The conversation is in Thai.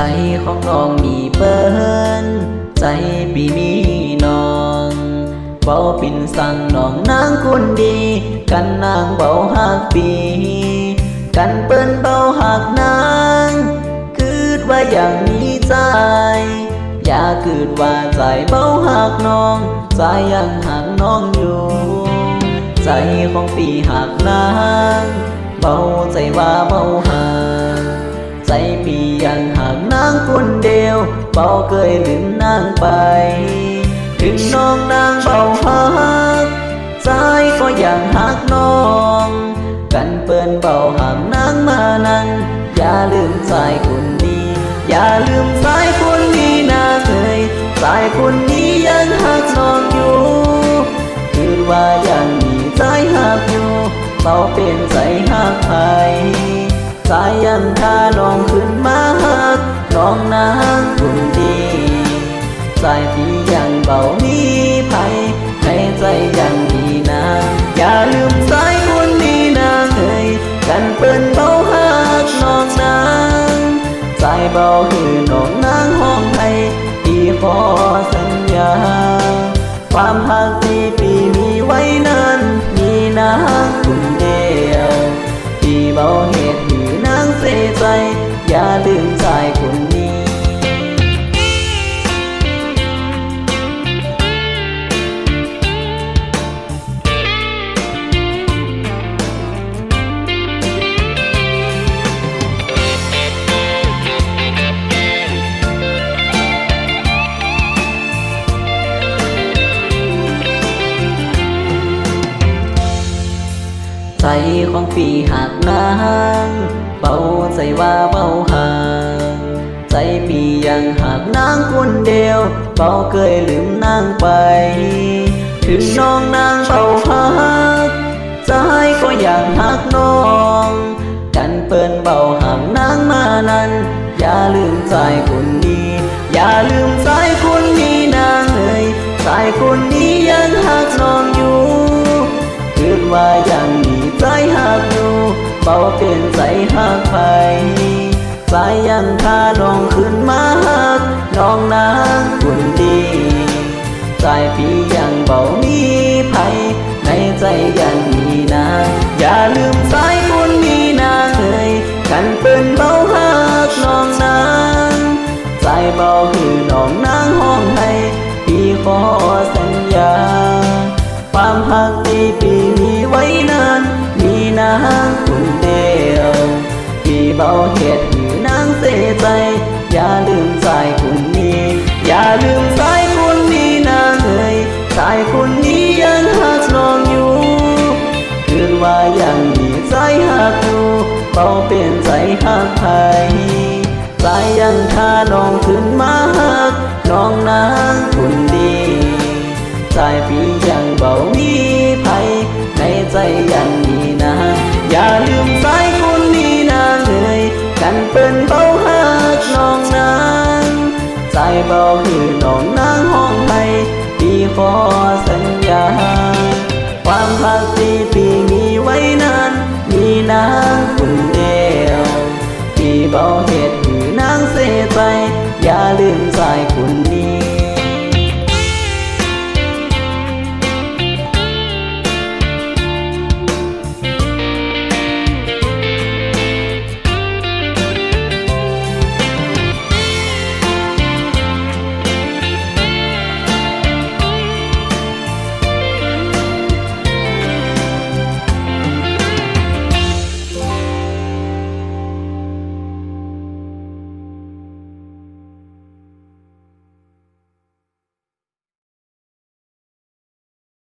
ใจของน้องมีเปิ้นใจปีมีน้องเบาปินสั่งน้องนางคนดี กันนางเบาหักปี กันเปิ้นเบาหักนางคืดว่าอย่างนี้ใจ อย่าคืดว่าใจเบาหักน้องใจยังหักน้องอยู่ใจของปีหักนางเบาใจว่าเบาหัก เบาเคยลืมนางไป ถึงน้องนางเบาหักใจก็ยังหักน้อง กันเปิ้นเบาหักนางมานั้น อย่าลืมใจคนนี้ อย่าลืมใจคนนี้นะเคยใจคนนี้ยังหักน้องอยู่คือว่ายังมีใจหักอยู่เบาเป็นใจหักไผใจยังท่าน้องขึ้นมาหักน้องนา งคนดีใจที่ยังเบามีภัยในใจยังดีนางอย่าลืมใจคนนี้นางเอ้ยกันเปิ้นเบาหักน้องนางใจเบาคือน้องนางห้องไทยที่ขอสัญญาความหัก ของปีหักนางเบาใจว่าเบาห่างใจปียังหักนางคนเดียวเบาเคยลืมนางไป ถึงน้องนางเบาหักใจก็อยังหักน้อง กันเปิ้นเบาหักนางมานั้น อย่าลืมใจคนนี้ อย่าลืมายังมีใจหักอยู่เบาเปลี่ยนใจหักไปสายยังพาน้องขึ้นมาหักน้องนางคนดีสายพี่ยังเบามีภัยในใจยังมีนางอย่าลืมสายคนมีนางเลยกันเป็นเบา ฮักที่ปีมีไว้นาน มีนางคนเดียวพี่เบาเหตุหือนางเสียใจ อย่าลืมใจคนนี้ อย่าลืมใจคนนี้นางเอ่ยใจคนนี้ยังหักน้องอยู่ คืนว่ายังมีใจหักอยู่เบาเป็นใจหักไผใจยังพาน้องขึ้นมาหักน้องนาง อย่าลืมสายคนนี้นางเลยกันเป็นเบาหักน้องนางใจเบาคือน้องนางห้องไทยปีขอสัญญา ความพักตีปีมีไว้นานมีนางคุณเยวปีเบาเหตุคือนางเสียใจอย่าลืมสายคุณนี้